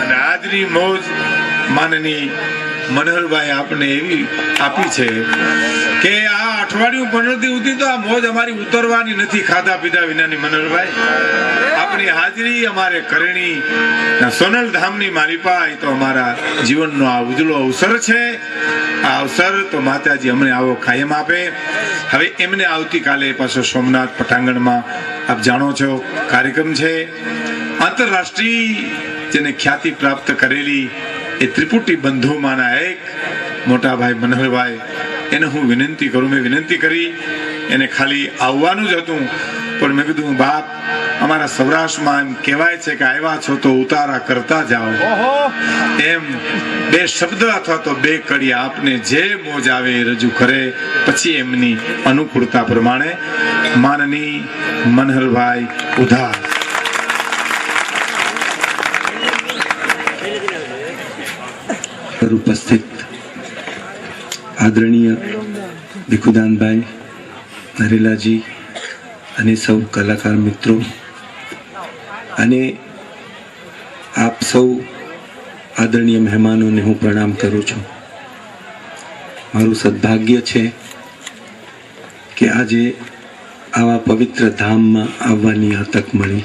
અને આજની મોજ માનની મનહરભાઈ આપને એવી આપી છે કે આ અઠવાડિયું પંદરથી ઉતી તો આ મોજ અમારી ઉતરવાની નથી ખાધા પીધા વિનાની મનહરભાઈ. આપની હાજરી અમારે કરણી સોનલ ધામની મારી પાય તો અમારા જીવનનો આ ઉજળો અવસર છે. આ અવસર તો માતાજી અમને આવો કાયમ આપે. હવે એમને આવતીકાલે પાછો સોમનાથ પટાંગણમાં આપ જાણો છો કાર્યક્રમ છે. આંતરરાષ્ટ્રીય જેને ખ્યાતિ પ્રાપ્ત કરેલી એ ત્રિપુટી બંધુમાંના એક મોટા ભાઈ મનહરભાઈ એને હું વિનંતી કરું મેં વિનંતી કરી એને ખાલી આવવાનું જ હતું પણ મેં કીધું બાપ અમારા સૌરાષ્ટ્રમાં એમ કહેવાય છે કે આવ્યા છો તો ઉતારા કરતા જાઓ. એમ બે શબ્દ અથવા તો બે કડી આપને જે મોજ આવે એ રજૂ કરે પછી એમની અનુકૂળતા પ્રમાણે માનની મનહરભાઈ ઉધાર. પર ઉપસ્થિત આદરણીય ભીખુદાનભાઈ નરેલાજી અને સૌ કલાકાર મિત્રો અને આપ સૌ આદરણીય મહેમાનોને હું પ્રણામ કરું છું. મારું સદભાગ્ય છે કે આજે આવા પવિત્ર ધામમાં આવવાની તક મળી.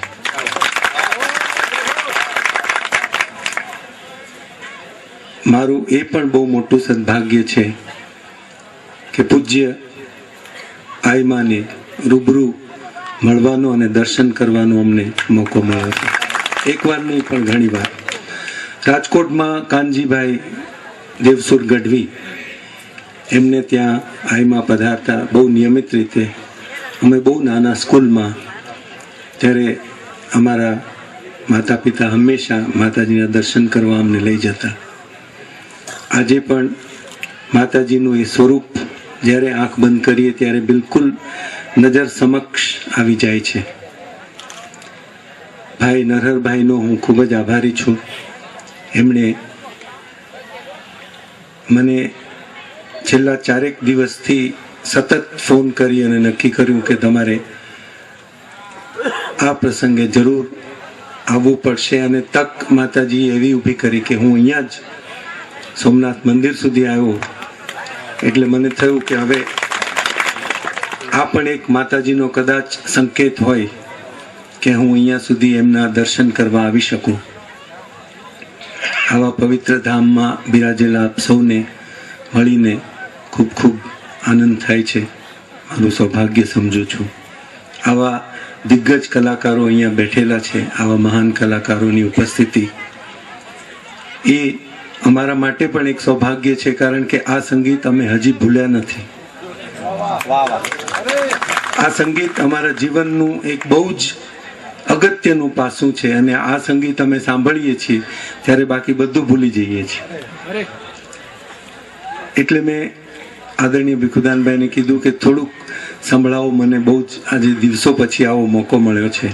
મારું એ પણ બહુ મોટું સદભાગ્ય છે કે પૂજ્ય આયમાને રૂબરૂ મળવાનો અને દર્શન કરવાનો અમને મોકો મળ્યો છે. એકવાર નહીં પણ ઘણી વાર. રાજકોટમાં કાનજીભાઈ દેવસુર ગઢવી, એમને ત્યાં આયમાં પધારતા બહુ નિયમિત રીતે. અમે બહુ નાના સ્કૂલમાં ત્યારે અમારા માતા પિતા હંમેશા માતાજીના દર્શન કરવા અમને લઈ જતા. આજે પણ માતાજીનું એ સ્વરૂપ જ્યારે આંખ બંધ કરીએ ત્યારે બિલકુલ નજર સમક્ષ આવી જાય છે. ભાઈ નરહરભાઈનો હું ખૂબ જ આભારી છું. એમણે મને છેલ્લા ચારેક દિવસથી સતત ફોન કરી અને નક્કી કર્યું કે તમારે આ પ્રસંગે જરૂર આવવું પડશે અને તક માતાજીએ એવી ઊભી કરી કે હું અહીંયા જ સોમનાથ મંદિર સુધી આવ્યો. એટલે મને થયું કે હવે આ પણ એક માતાજીનો કદાચ સંકેત હોય કે હું અહીંયા સુધી એમના દર્શન કરવા આવી શકું. આવા પવિત્ર ધામમાં બિરાજેલા આપ સૌને મળીને ખૂબ ખૂબ આનંદ થાય છે. મારું સૌભાગ્ય સમજું છું. આવા દિગ્ગજ કલાકારો અહીંયા બેઠેલા છે, આવા મહાન કલાકારોની ઉપસ્થિતિ. એ અમારા માટે પણ એક સૌભાગ્ય છે, કારણ કે આ સંગીત અમે હજી ભૂલ્યા નથી. આ સંગીત અમારા જીવનનું એક બહુ જ અગત્યનું પાસું છે અને આ સંગીત અમે સાંભળીએ છીએ ત્યારે બાકી બધું ભૂલી જઈએ છીએ. એટલે મેં આદરણીય ભીખુદાનભાઈને કીધું કે થોડુંક સંભળાવો, મને બહુ જ આજે દિવસો પછી આવો મોકો મળ્યો છે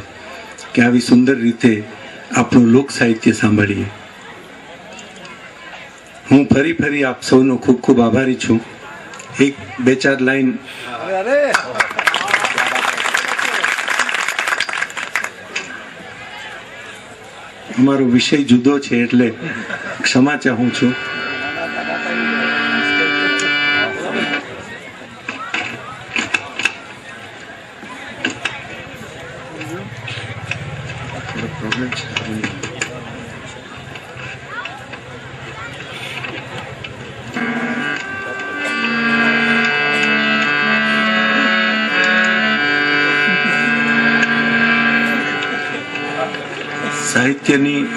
કે આવી સુંદર રીતે આપણું લોક સાહિત્ય સાંભળીએ. હું ફરી ફરી આપ સૌનો ખૂબ ખૂબ આભારી છું. એક, બે, ચાર લાઈન. અમારો વિષય જુદો છે એટલે ક્ષમા ચાહું છું.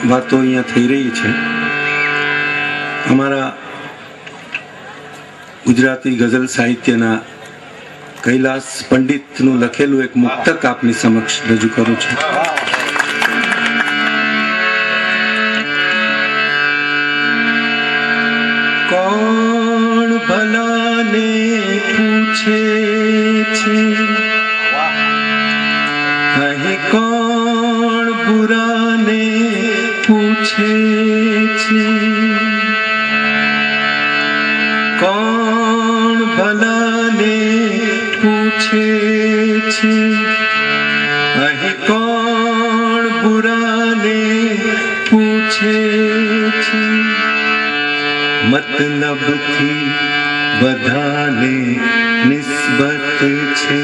વાતો અહીંયા થઈ રહી છે. અમારા ગુજરાતી ગઝલ સાહિત્યના કૈલાસ પંડિતનું લખેલું એક મુક્તક આપની સમક્ષ રજૂ કરું છું. કોણ ભલાને પૂછે છે? મતલબથી બધાને નિસ્બત છે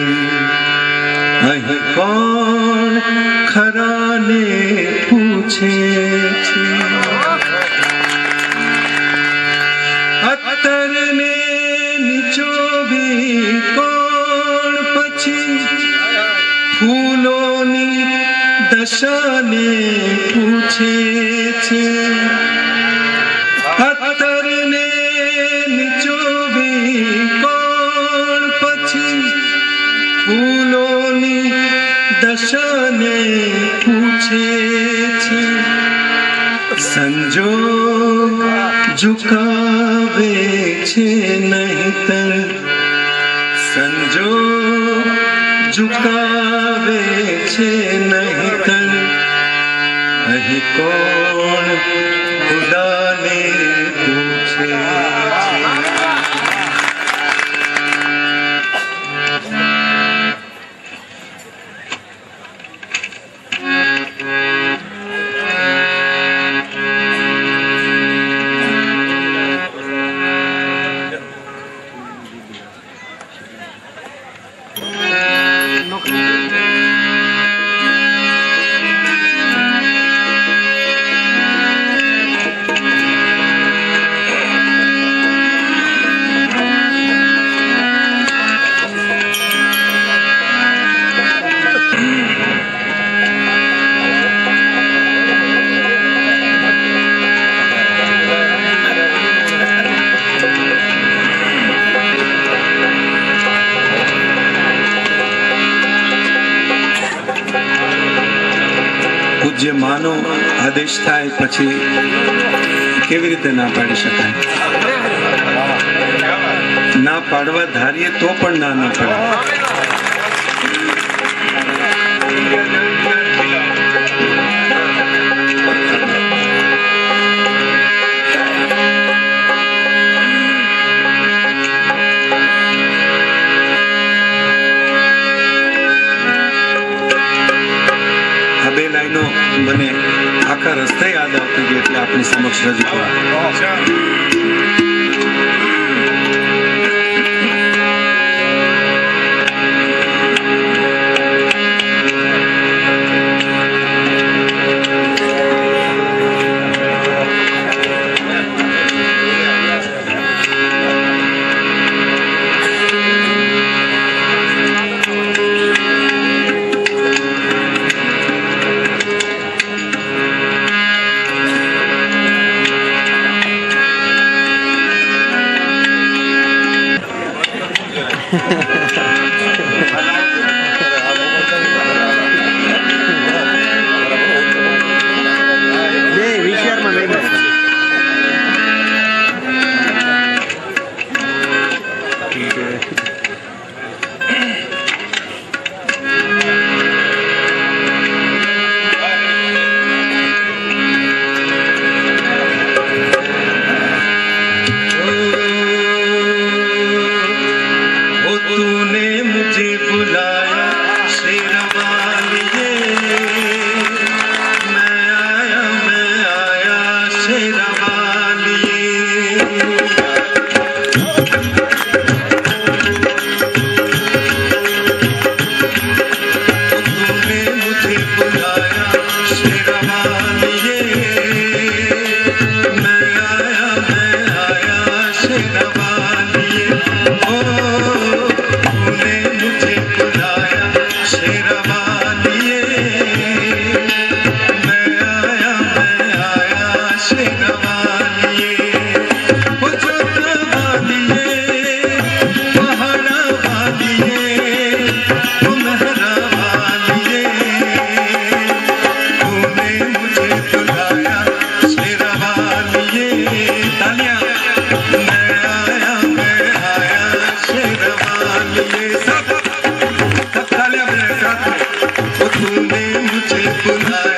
અહીં કોણ ખરાને પૂછે છે અત્તરને નીચોવી કોણ પછી ફૂલોની દશાને પૂછે છે છે. સંજોગ ઝુકાવે છે નહીતર. સંજોગ ઝુકાવે છે નહીતર. અહીં કોણ ખુદાને માનો આદેશ થાય પછી કેવી રીતે ના પાડી શકાય? ના પાડવા ધારીએ તો પણ ના ના પડે. લાઈનો મને આખા રસ્તે યાદ આવતી હતી એટલે આપણી સમક્ષ રજૂ કરવા. सब सब कल्याण रे साथ तू ने मुझे बुलाया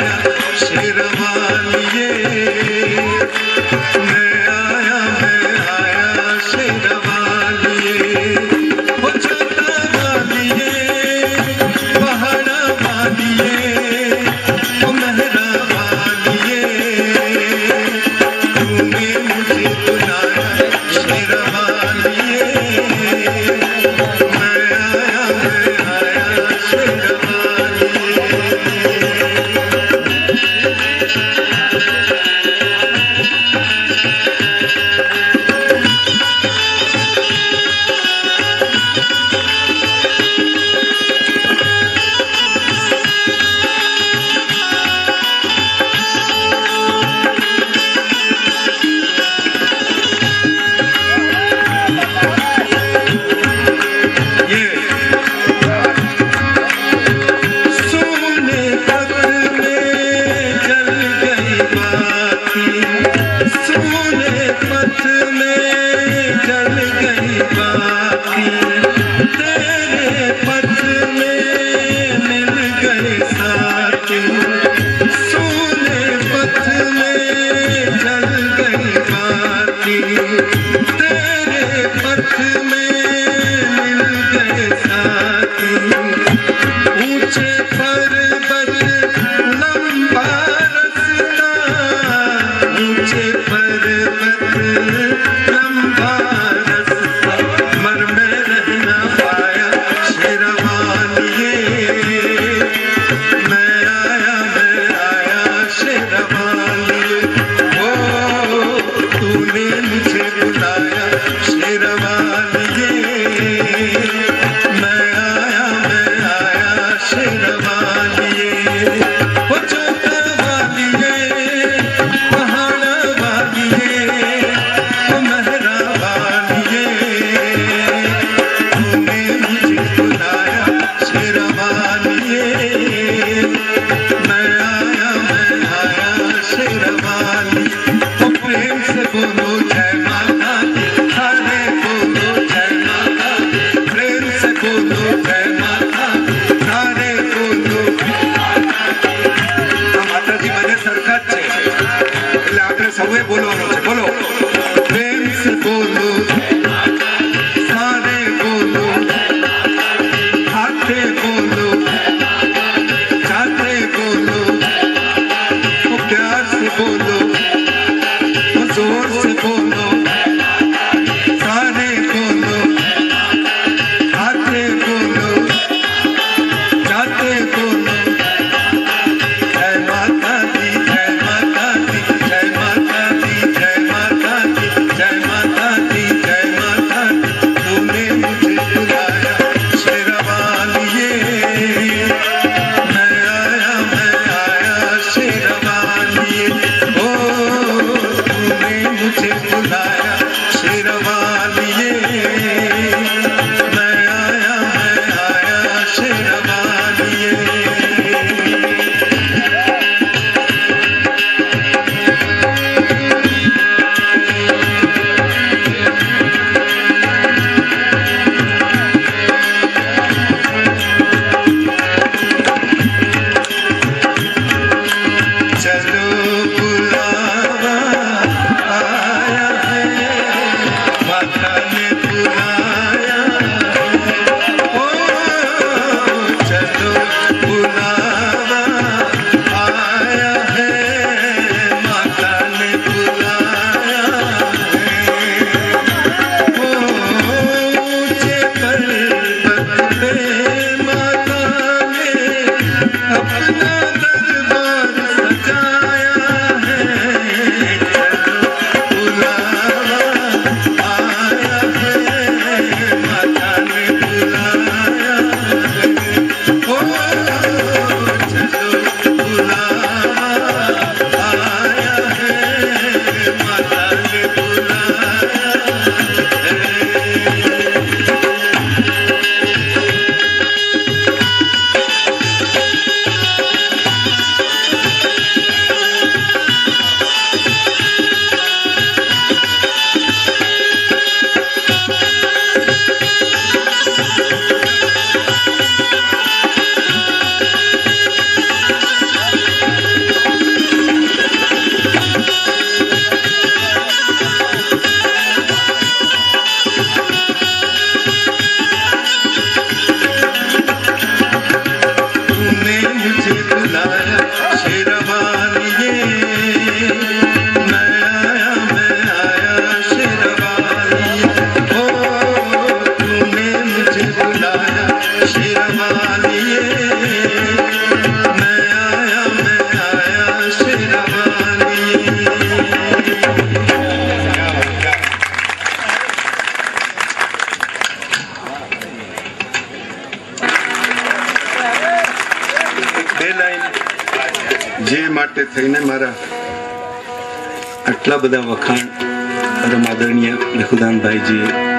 બધા વખાણ પરમ આદરણીય રઘુદાનભાઈજીએ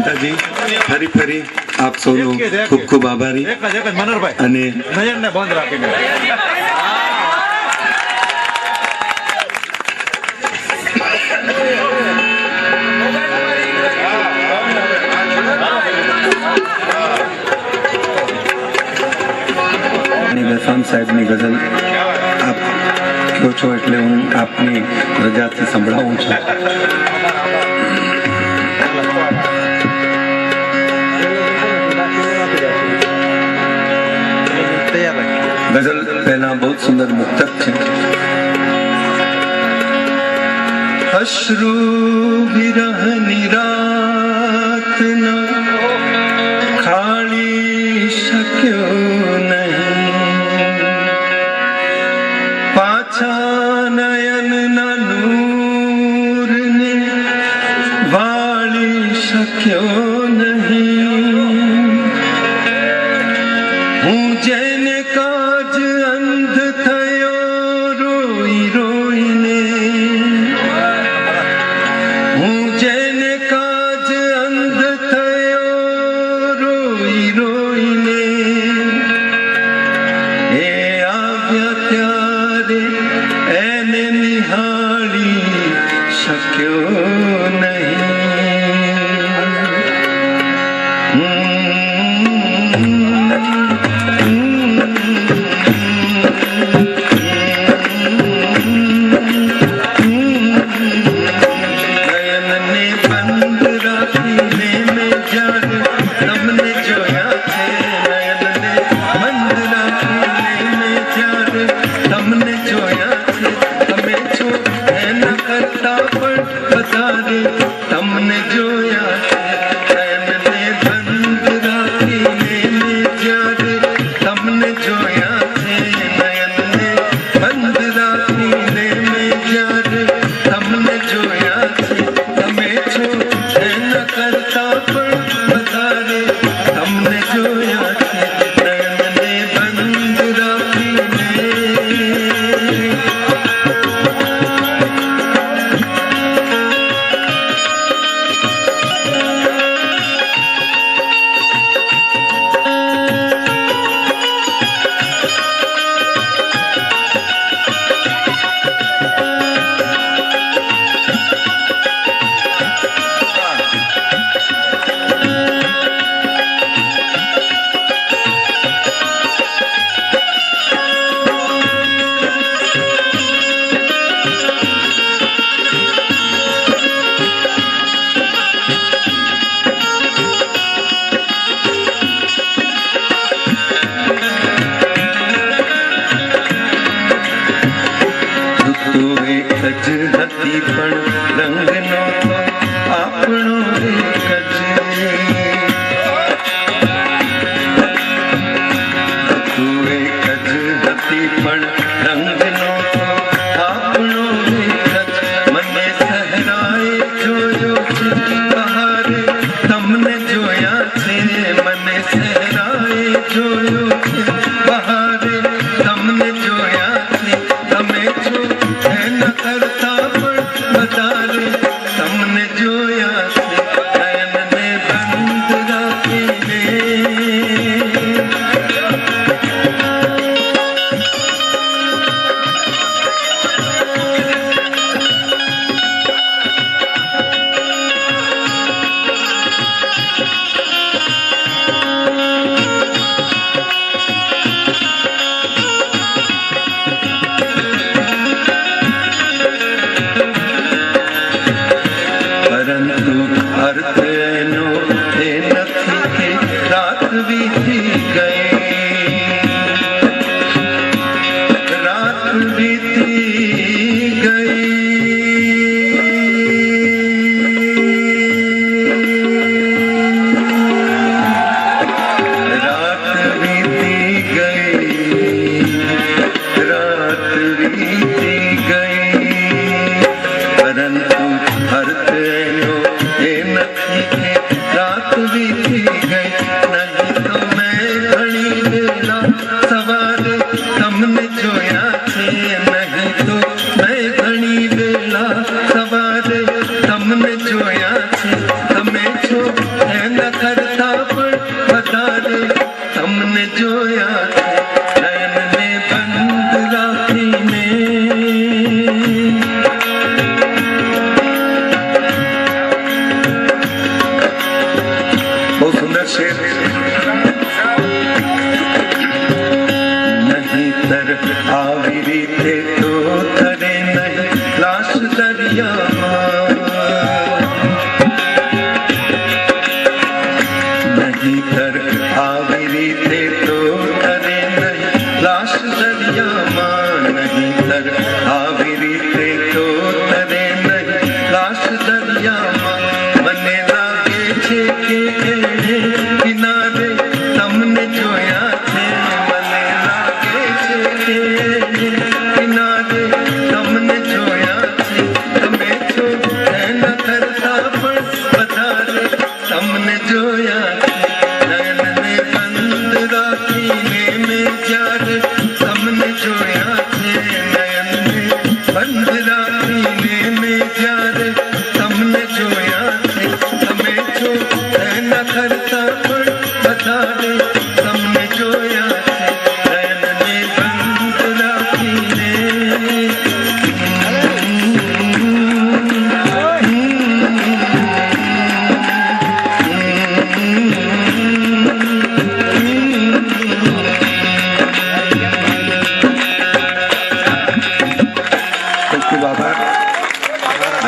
માતાજી ફરી ફરી આપ સૌનો ખૂબ ખૂબ આભારી. અને નજરને બંધ રાખીને. બેસવાન ગઝલ આપ છો એટલે હું આપની રજાથી સંભળાવું છું. ગઝલ પહેલા બહુ સુંદર મુક્તક છે અશ્રુ વિરહ નિરા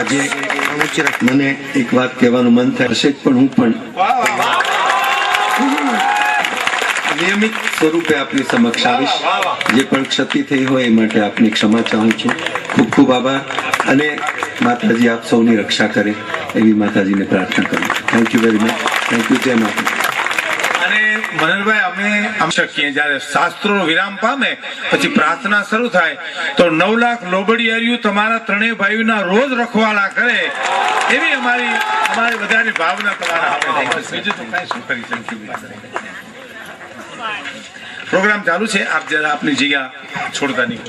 આજે મને એક વાત કહેવાનું મન થાય હશે પણ હું પણ નિયમિત સ્વરૂપે આપની સમક્ષ આવીશ. જે પણ ક્ષતિ થઈ હોય એ માટે આપની ક્ષમા ચાહું છું. ખૂબ ખૂબ આભાર અને માતાજી આપ સૌની રક્ષા કરે એવી માતાજીને પ્રાર્થના કરું thank you very much thank you જય માતા અને મનોહરભાઈ અમે આમ શકીએ. જ્યારે શાસ્ત્રો વિરામ પામે પછી પ્રાર્થના શરૂ થાય તો નવ લાખ લોબડી હરિયું તમારા ત્રણેય ભાઈઓના રોજ રખવાલા કરે. એવી અમારી અમારી બધાની ભાવના તમારા બીજું તો કાંઈ શું કરી શકીએ પ્રોગ્રામ ચાલુ છે. આપ જરા આપની જગ્યા છોડતા નહીં